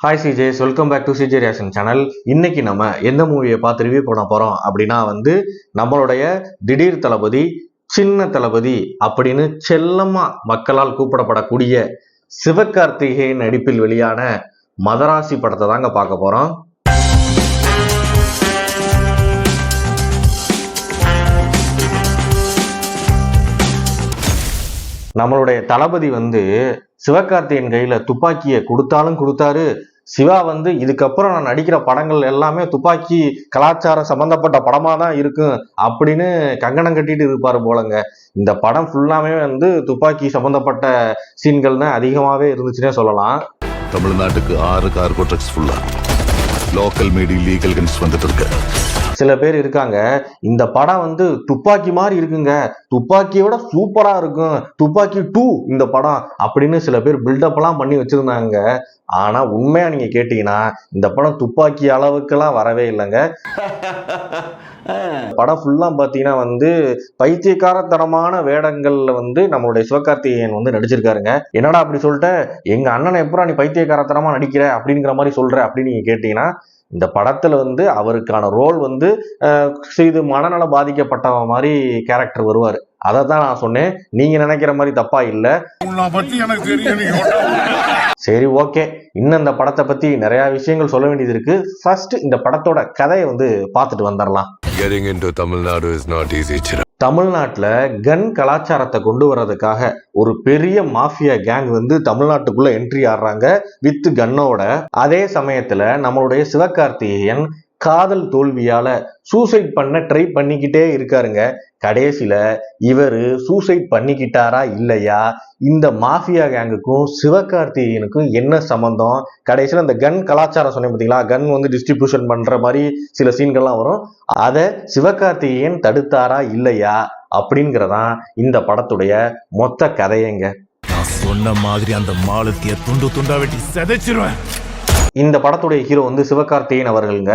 Hi CJs welcome back to CJ reaction channel இன்னைக்கு நம்ம எந்த மூவியை பார்த்து ரிவ்யூ பண்ண போகிறோம் அப்படின்னா வந்து நம்மளுடைய திடீர் தளபதி சின்ன தளபதி அப்படின்னு செல்லமா மக்களால் கூப்பிடப்படக்கூடிய சிவகார்த்திகேயன் நடிப்பில் வெளியான மதராசி படத்தை தாங்க பார்க்க போகிறோம் நம்மளுடைய தளபதி வந்து சிவகார்த்திகேயன் கையில் துப்பாக்கியை கொடுத்தாலும் கொடுத்தாரு சிவா வந்து இதுக்கப்புறம் நான் நடிக்கிற படங்கள் எல்லாமே துப்பாக்கி கலாச்சாரம் சம்பந்தப்பட்ட படமா தான் இருக்கும் அப்படின்னு கங்கணம் கட்டிட்டு இருப்பாரு போலங்க. இந்த படம் ஃபுல்லாமே வந்து துப்பாக்கி சம்பந்தப்பட்ட சீன்கள் தான் அதிகமாவே இருந்துச்சுன்னே சொல்லலாம். தமிழ்நாட்டுக்கு ஆறு கார்கோ ட்ரக்ஸ் ஃபுல்லா லோக்கல் மீடி லீகல் கன்ஸ் வந்துட்டு இருக்கு. சில பேர் இருக்காங்க. இந்த படம் வந்து துப்பாக்கி மாதிரி இருக்குங்க. துப்பாக்கியோட சூப்பரா இருக்கும். துப்பாக்கி டூ இந்த படம் அப்படின்னு சில பேர் பில்டப் எல்லாம் பண்ணி வச்சிருந்தாங்க. ஆனா உண்மையா நீங்க கேட்டீங்கன்னா இந்த படம் துப்பாக்கி அளவுக்கெல்லாம் வரவே இல்லைங்க. படம் ஃபுல்லா பாத்தீங்கன்னா வந்து பைத்தியக்காரத்தனமான வேடங்கள்ல வந்து நம்மளுடைய சிவகார்த்திகேயன் வந்து நடிச்சிருக்காருங்க. என்னடா அப்படி சொல்லிட்டு? எங்க அண்ணனை எப்படா நீ பைத்தியக்காரத்தனமா நடிக்கிற அப்படிங்கிற மாதிரி சொல்ற அப்படின்னு நீங்க கேட்டீங்கன்னா இந்த படத்துல வந்து அவருக்கான ரோல் வந்து சிறிது மனநல பாதிக்கப்பட்டவன் மாதிரி கேரக்டர் வருவார். அதை தான் நான் சொன்னேன். நீங்க நினைக்கிற மாதிரி தப்பா இல்லை. சரி ஓகே. இன்னும் இந்த படத்தை பத்தி நிறைய விஷயங்கள் சொல்ல வேண்டியது இருக்கு. ஃபர்ஸ்ட் இந்த படத்தோட கதையை வந்து பார்த்துட்டு வந்துடலாம். Getting into Tamil Nadu is not easy, Chira. தமிழ்நாட்டுல கன் கலாச்சாரத்தை கொண்டு வர்றதுக்காக ஒரு பெரிய மாஃபியா கேங் வந்து தமிழ்நாட்டுக்குள்ள என்ட்ரி ஆடுறாங்க வித் கன்னோட. அதே சமயத்துல நம்மளுடைய சிவகார்த்திகேயன் காதல் தோல்வியால சூசைட் பண்ண ட்ரை பண்ணிக்கிட்டே இருக்காருங்க. கடைசியில இவரு சூசைட் பண்ணிக்கிட்டாரா இல்லையா? இந்த மாஃபியா கேங்குக்கும் சிவகார்த்திகேயனுக்கும் என்ன சம்பந்தம்? கடைசியில இந்த கன் கலாச்சாரம் சொன்னேன் பார்த்தீங்களா கன் வந்து டிஸ்ட்ரிபியூஷன் பண்ற மாதிரி சில சீன்கள்லாம் வரும். அதை சிவகார்த்திகேயன் தடுத்தாரா இல்லையா? அப்படிங்கிறதான் இந்த படத்துடைய மொத்த கதையங்க. நான் சொன்ன மாதிரி அந்த மாலத்திய துண்டு துண்டா வெட்டி செதைச்சிருவேன். இந்த படத்துடைய ஹீரோ வந்து சிவகார்த்திகேயன் அவர்களுங்க.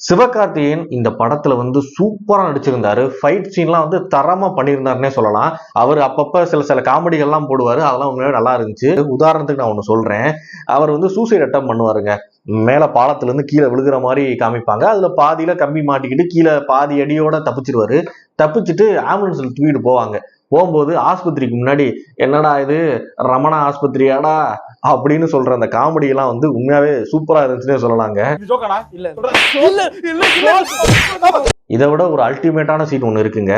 சிவகார்த்திகேயன் இந்த படத்துல வந்து சூப்பரா நடிச்சிருந்தாரு. ஃபைட் சீன்லாம் வந்து தரமா பண்ணியிருந்தாருன்னே சொல்லலாம். அவர் அப்பப்ப சில சில காமெடிகள்லாம் போடுவாரு. அதெல்லாம் உண்மையாவே நல்லா இருந்துச்சு. உதாரணத்துக்கு நான் ஒன்று சொல்றேன். அவர் வந்து சூசைட் அட்டம் பண்ணுவாருங்க. மேல பாலத்துல இருந்து கீழே விழுகிற மாதிரி காமிப்பாங்க. அதுல பாதியில கம்பி மாட்டிக்கிட்டு கீழே பாதி அடியோட தப்பிச்சிருவாரு. தப்பிச்சுட்டு ஆம்புலன்ஸ்ல தூக்கிட்டு போவாங்க. போகும்போது ஆஸ்பத்திரிக்கு முன்னாடி என்னடா இது? ரமணா ஆஸ்பத்திரியாடா? அப்படின்னு சொல்ற அந்த காமெடி எல்லாம் வந்து உண்மையாவே சூப்பரா இருந்துச்சுன்னே சொல்லலாங்க. இதை விட ஒரு அல்டிமேட்டான சீன் ஒன்று இருக்குங்க.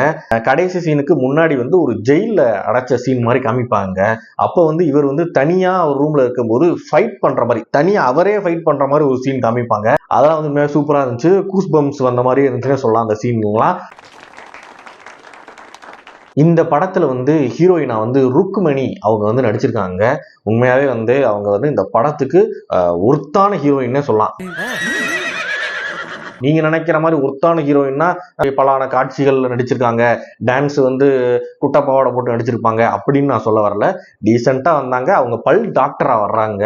கடைசி சீனுக்கு முன்னாடி வந்து ஒரு ஜெயில அடைச்ச சீன் மாதிரி காமிப்பாங்க. அப்போ வந்து இவர் வந்து தனியா ஒரு ரூம்ல இருக்கும்போது ஃபைட் பண்ற மாதிரி தனியா அவரே ஃபைட் பண்ற மாதிரி ஒரு சீன் காமிப்பாங்க. அதெல்லாம் வந்து மிக சூப்பரா இருந்துச்சு. கூஸ் பம்ப்ஸ் வந்த மாதிரி இருந்துச்சுன்னே சொல்லலாம் அந்த சீன்லாம் இந்த படத்துல வந்து ஹீரோயினா வந்து ருக்குமணி அவங்க வந்து நடிச்சிருக்காங்க. உண்மையாவே வந்து அவங்க வந்து இந்த படத்துக்கு ஒருத்தான ஹீரோயின்னே சொல்லலாம். நீங்க நினைக்கிற மாதிரி ஒருத்தான ஹீரோயின்னா பலான காட்சிகள்ல நடிச்சிருக்காங்க. டான்ஸ் வந்து குட்டப்பாவோட போட்டு நடிச்சிருப்பாங்க அப்படின்னு நான் சொல்ல வரல. டீசெண்டா வந்தாங்க. அவங்க பல் டாக்டரா வர்றாங்க.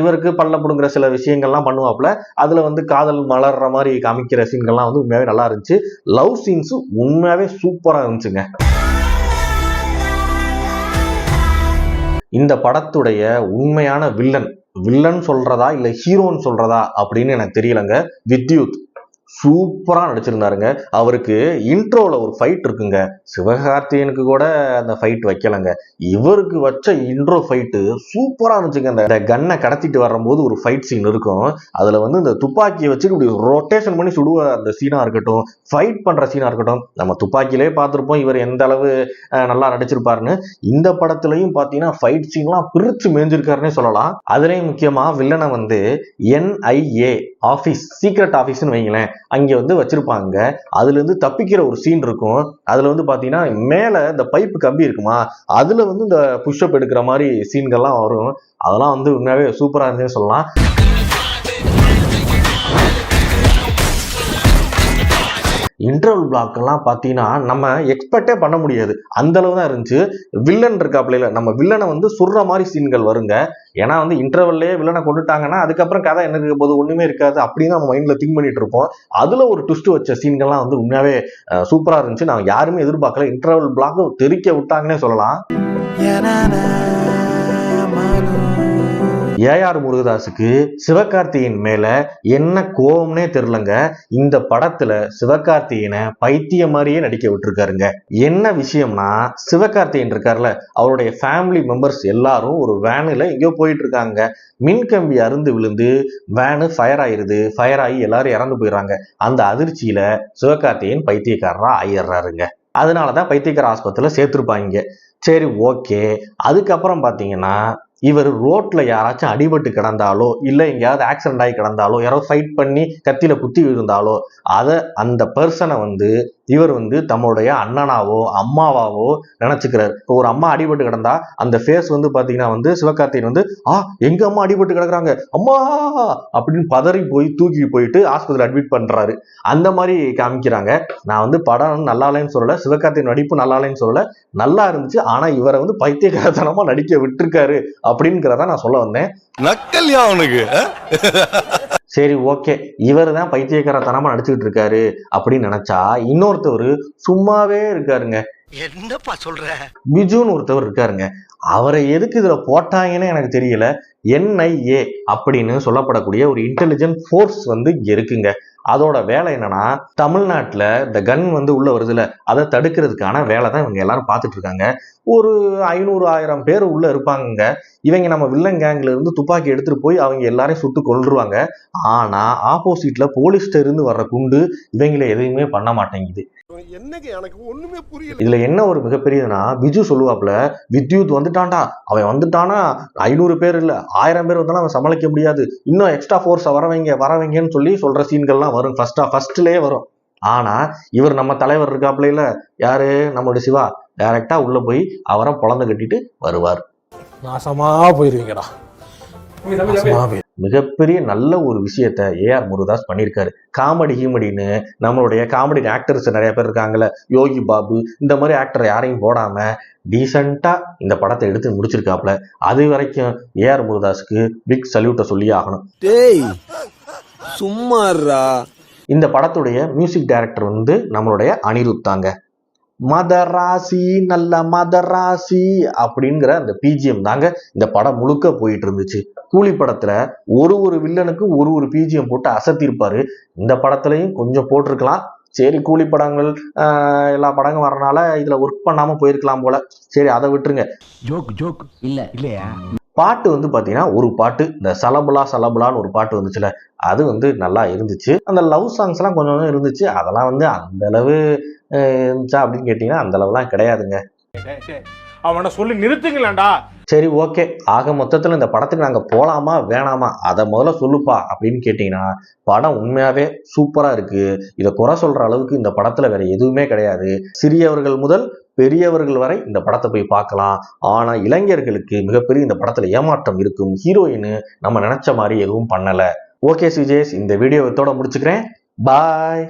இவருக்கு பல்ல பிடுங்குற சில விஷயங்கள்லாம் பண்ணுவாப்புல. அதுல வந்து காதல் மலர்ற மாதிரி காமிக்கிற சீன்கள்லாம் வந்து உண்மையாவே நல்லா இருந்துச்சு. லவ் சீன்ஸ் உண்மையாவே சூப்பரா இருந்துச்சுங்க. இந்த படத்துடைய உண்மையான வில்லன் வில்லன் சொல்றதா இல்ல ஹீரோன்னு சொல்றதா அப்படின்னு எனக்கு தெரியலங்க. வித்யுத். சூப்பராக நடிச்சிருந்தாருங்க. அவருக்கு இன்ட்ரோவில் ஒரு ஃபைட் இருக்குங்க. சிவகார்த்தியனுக்கு கூட அந்த ஃபைட் வைக்கலைங்க. இவருக்கு வச்ச இன்ட்ரோ ஃபைட்டு சூப்பராக இருந்துச்சுங்க. அந்த கன்னை கடத்திட்டு வரும்போது ஒரு ஃபைட் சீன் இருக்கும். அதில் வந்து இந்த துப்பாக்கியை வச்சு இப்படி ரொட்டேஷன் பண்ணி சுடுவ அந்த சீனாக இருக்கட்டும் ஃபைட் பண்ணுற சீனாக இருக்கட்டும் நம்ம துப்பாக்கியிலே பார்த்துருப்போம். இவர் எந்த அளவு நல்லா நடிச்சிருப்பாருன்னு. இந்த படத்துலையும் பார்த்தீங்கன்னா ஃபைட் சீன்லாம் பிரித்து மேஞ்சிருக்காருன்னே சொல்லலாம். அதுலேயும் முக்கியமாக வில்லனை வந்து என்ஐஏ ஆஃபீஸ் சீக்ரெட் ஆஃபீஸ்னு வைங்களேன். அங்க வந்து வச்சிருப்பாங்க. அதுல இருந்து தப்பிக்கிற ஒரு சீன் இருக்கும். அதுல வந்து பாத்தீங்கன்னா மேல இந்த பைப்பு கம்பி இருக்குமா அதுல வந்து இந்த புஷ்அப் எடுக்கிற மாதிரி சீன்கள்லாம் வரும். அதெல்லாம் வந்து உண்மையாவே சூப்பரா இருந்துச்சுன்னு சொல்லலாம். இன்டர்வல் பிளாக் பார்த்தீங்கன்னா நம்ம எக்ஸ்பெக்டே பண்ண முடியாது. அந்த அளவு தான் இருந்துச்சு. வில்லன் இருக்காப்ல நம்ம வில்லனை வந்து சுடுற மாதிரி சீன்கள் வருங்க. ஏன்னா வந்து இன்டர்வல்லையே வில்லனை கொண்டுட்டாங்கன்னா அதுக்கப்புறம் கதை என்ன இருக்க போது ஒன்றுமே இருக்காது. அப்படின்னு நம்ம மைண்டில் திங்க் பண்ணிட்டு இருப்போம். அதில் ஒரு ட்விஸ்ட் வச்ச சீன்கள்லாம் வந்து உண்மையாகவே சூப்பராக இருந்துச்சு. நான் யாருமே எதிர்பார்க்கல. இன்டர்வல் பிளாக் தெரிக்க விட்டாங்கன்னே சொல்லலாம். ஏஆர் முருகதாஸுக்கு சிவகார்த்தியின் மேல என்ன கோபம்னே தெரிலங்க இந்த படத்துல சிவகார்த்தியனை பைத்திய மாதிரியே நடிக்க விட்டுருக்காருங்க. என்ன விஷயம்னா சிவகார்த்திகேயன் இருக்கார்ல அவருடைய ஃபேமிலி மெம்பர்ஸ் எல்லாரும் ஒரு வேனில் எங்கேயோ போயிட்டு இருக்காங்க மின்கம்பி அருந்து விழுந்து வேனு ஃபயர் ஆயிருது. ஃபயர் ஆகி எல்லாரும் இறந்து போயிடுறாங்க. அந்த அதிர்ச்சியில சிவகார்த்தியன் பைத்தியக்காரரா ஆயிடுறாருங்க. அதனால தான் பைத்தியக்கார ஆஸ்பத்திரியில் சேர்த்துருப்பாங்க. சரி ஓகே அதுக்கப்புறம் பார்த்தீங்கன்னா இவர் ரோட்ல யாராச்சும் அடிபட்டு கிடந்தாலோ இல்லை எங்கேயாவது ஆக்சிடென்ட் ஆகி கிடந்தாலோ யாராவது ஃபைட் பண்ணி கத்தியில குத்தி விழுந்தாலோ அதை அந்த பர்சனை வந்து இவர் வந்து தம்முடைய அண்ணனாவோ அம்மாவாவோ நினைச்சுக்கிறார். இப்போ ஒரு அம்மா அடிபட்டு கிடந்தா அந்த ஃபேஸ் வந்து பாத்தீங்கன்னா வந்து சிவகார்த்திகேயன் வந்து ஆ எங்க அம்மா அடிபட்டு கிடக்குறாங்க. அம்மா! அப்படின்னு பதறி போய் தூக்கி போயிட்டு ஆஸ்பத்திரி அட்மிட் பண்றாரு. அந்த மாதிரி காமிக்கிறாங்க. நான் வந்து படம் நல்லா இல்லைன்னு சொல்லல சிவகார்த்திகேயன் நடிப்பு நல்லா இல்லைன்னு சொல்லல. நல்லா இருந்துச்சு ஆனா இவரை வந்து பைத்தியகாரத்தனமா நடிக்க விட்டுருக்காரு அப்படிங்கிறத நான் சொல்ல வந்தேன். நக்கல்யா அவனுக்கு சரி ஓகே. இவர் தான் பைத்தியக்காரத்தனமா நடிச்சுக்கிட்டு இருக்காரு அப்படின்னு நினைச்சா இன்னொருத்தவர் சும்மாவே இருக்காருங்க. என்னப்பா சொல்ற? பிஜுன்னு ஒருத்தவர் இருக்காருங்க. அவரை எதுக்கு இதுல போட்டாங்கன்னு எனக்கு தெரியல. என்ஐஏ அப்படின்னு சொல்லப்படக்கூடிய ஒரு இன்டெலிஜென்ட் ஃபோர்ஸ் வந்து இருக்குங்க. அதோட வேலை என்னன்னா தமிழ்நாட்டில் இந்த கன் வந்து உள்ள வருதுல அதை தடுக்கிறதுக்கான வேலை தான் இவங்க எல்லாரும் பார்த்துட்டு இருக்காங்க. ஒரு ஐநூறு ஆயிரம் பேர் உள்ள இருப்பாங்க இவங்க நம்ம வில்லன் கேங்ல இருந்து துப்பாக்கி எடுத்துட்டு போய் அவங்க எல்லாரையும் சுட்டு கொள்ளுருவாங்க ஆனா ஆப்போசிட்ல போலீஸ்ட இருந்து வர்ற குண்டு இவங்களை எதையுமே பண்ண மாட்டேங்குது. என்னங்க எனக்கு ஒண்ணுமே புரியல. இதுல என்ன ஒரு மிகப்பெரியதுன்னா பிஜு சொல்லுவாப்ல வித்யுத் வந்துட்டான்டா. அவன் வந்துட்டானா ஐநூறு பேர் இல்ல ஆயிரம் பேர் வந்தாலும் அவன் சமாளிக்க முடியாது. இன்னும் எக்ஸ்ட்ரா ஃபோர்ஸை வரவைங்க வரவைங்கன்னு சொல்லி சொல்ற சீன்கள்லாம் வரும். ஃபர்ஸ்டா ஃபர்ஸ்ட்லயே வரும். ஆனா இவர் நம்ம தலைவர் இருக்காப்ல இல்ல யாரு? நம்மளுடைய சிவா. டைரக்டா உள்ள போய் அவரை பொழந்து கட்டிட்டு வருவார். நாசமா போயிருவீங்கடா. மிகப்பெரிய நல்ல ஒரு விஷயத்த ஏஆர் முருகதாஸ் பண்ணியிருக்காரு. காமெடி ஹீமெடின்னு நம்மளுடைய காமெடி ஆக்டர்ஸ் நிறைய பேர் இருக்காங்கல்ல. யோகி பாபு இந்த மாதிரி ஆக்டர் யாரையும் போடாம டீசெண்டா இந்த படத்தை எடுத்து முடிச்சிருக்காப்ல அது வரைக்கும் ஏஆர் முருகதாஸுக்கு பிக் சல்யூட்டை சொல்லி ஆகணும். டேய் சும்மாறா இந்த படத்துடைய மியூசிக் டைரக்டர் வந்து நம்மளுடைய அனிருத் தாங்க. மதராசி நல்ல மதராசி அப்படிங்கிற அந்த பிஜிஎம் தாங்க இந்த படம் முழுக்க போயிட்டு இருந்துச்சு கூலி படத்துல ஒரு ஒரு வில்லனுக்கு ஒரு ஒரு பிஜிஎம் போட்டு அசத்திருப்பாரு. இந்த படத்துலயும் கொஞ்சம் போட்டிருக்கலாம். சரி கூலி படங்கள் எல்லா படங்களும் வரனால இதுல ஒர்க் பண்ணாம போயிருக்கலாம் போல. சரி அதை விட்டுருங்க. ஜோக் ஜோக் இல்ல இல்லையா? பாட்டு வந்து பாத்தீங்கன்னா ஒரு பாட்டு இந்த சலபுலா சலபுலான்னு ஒரு பாட்டு வந்துச்சுல அது வந்து நல்லா இருந்துச்சு. அந்த லவ் சாங்ஸ் எல்லாம் கொஞ்சம் கொஞ்சம் இருந்துச்சு. அதெல்லாம் வந்து அந்த அளவு இருந்துச்சா அப்படின்னு கேட்டீங்கன்னா அந்த அளவுலாம் கிடையாதுங்க. அவனை சொல்லி நிறுத்துங்களேன்டா. சரி ஓகே. ஆக மொத்தத்துல இந்த படத்துக்கு நாங்க போலாமா வேணாமா அதை முதல்ல சொல்லுப்பா அப்படின்னு கேட்டீங்கன்னா படம் உண்மையாவே சூப்பரா இருக்கு. இதை குறை சொல்ற அளவுக்கு இந்த படத்துல வேற எதுவுமே கிடையாது. சிறியவர்கள் முதல் பெரியவர்கள் வரை இந்த படத்தை போய் பார்க்கலாம். ஆனால் இளைஞர்களுக்கு மிகப்பெரிய இந்த படத்தில் ஏமாற்றம் இருக்கும். ஹீரோயின் நம்ம நினச்ச மாதிரி எதுவும் பண்ணல. ஓகே சுஜேஷ் இந்த வீடியோ இதோட முடிச்சுக்கிறேன். பாய்.